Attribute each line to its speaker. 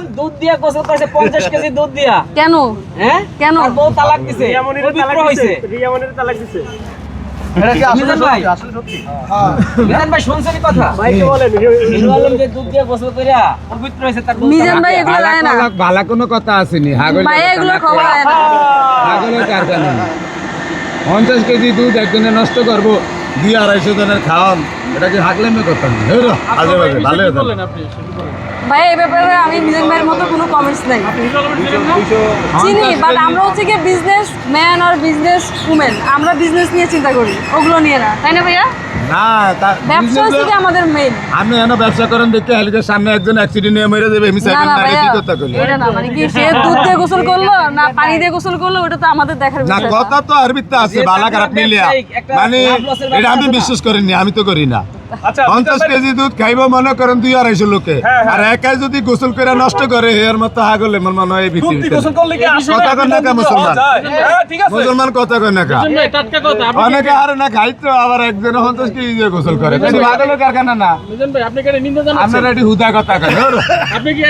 Speaker 1: বেগম দুধ দিয়া গোসল করছে পঞ্চাশ কেজি দুধ দিয়া।
Speaker 2: কেন?
Speaker 1: হ্যাঁ?
Speaker 2: কেন?
Speaker 1: আর বউ তালাক দিছে। পবিত্র
Speaker 3: দিছে। রিয়ামনির তালাক দিছে।
Speaker 1: মিজান ভাই। মিজান ভাই শুনছেন কথা?
Speaker 3: ভাইকে বলেন
Speaker 1: হিরো আলম যে দুধ দিয়া গোসল করিয়া পবিত্র হয়েছে তার বউ
Speaker 2: মিজান
Speaker 1: তালাক
Speaker 2: ভাই
Speaker 1: দিয়া।
Speaker 2: এগুলো জানে না।
Speaker 4: ভালা কোনো কথা আসেনি। পঞ্চাশ কেজি দুধ একজনে নষ্ট করব। দুই আড়াইশো জনের খাওয়ান এটা কি না আজে বাজে ভালো হতো
Speaker 2: ভাই এই ব্যাপারে আমি মিজান ভাইয়ের মতো কোনো কমেন্টস নাই। চিনি বাট আমরা হচ্ছে কি বিজনেস ম্যান আর বিজনেস উমেন আমরা বিজনেস নিয়ে চিন্তা করি ওগুলো নিয়ে না। তাই না ভাইয়া?
Speaker 4: না
Speaker 2: ব্যবসা হচ্ছে আমাদের মেইন
Speaker 4: আমি এনে ব্যবসা করেন দেখে হেলিকে সামনে একজন অ্যাক্সিডেন্ট নিয়ে মরে যাবে আমি
Speaker 2: না না
Speaker 4: না কি কথা কইলে
Speaker 2: এটা না মানে কি সে দুধ দিয়ে গোসল করল? না পানি দিয়ে গোসল করল ওটা তো আমাদের দেখার
Speaker 4: না কথা তো আরবিতে আছে বালা খারাপ মিলিয়া। মানে এটা আমি। বিশ্বাস করিনি আমি তো করি না।
Speaker 3: আচ্ছা
Speaker 4: পঞ্চাশ কেজি দুধ খাইব মনে করেন দুই আড়াইশো লোকে।
Speaker 3: হ্যাঁ, হ্যাঁ।
Speaker 4: আর একাই যদি গোসল করে নষ্ট করে এর মতো হাগল এমন মনে হয় পৃথিবীতে কথা কন না কা মুসলমান?
Speaker 3: হ্যাঁ ঠিক আছে।
Speaker 4: মুসলমান কথা কয় না অনেকে আর না খাইতো আবার একজন পঞ্চাশ কেজি দিয়ে গোসল করে। হাগলের কারখানা না। আপনারা এটি হুদা কথা কেন
Speaker 5: আপনি কি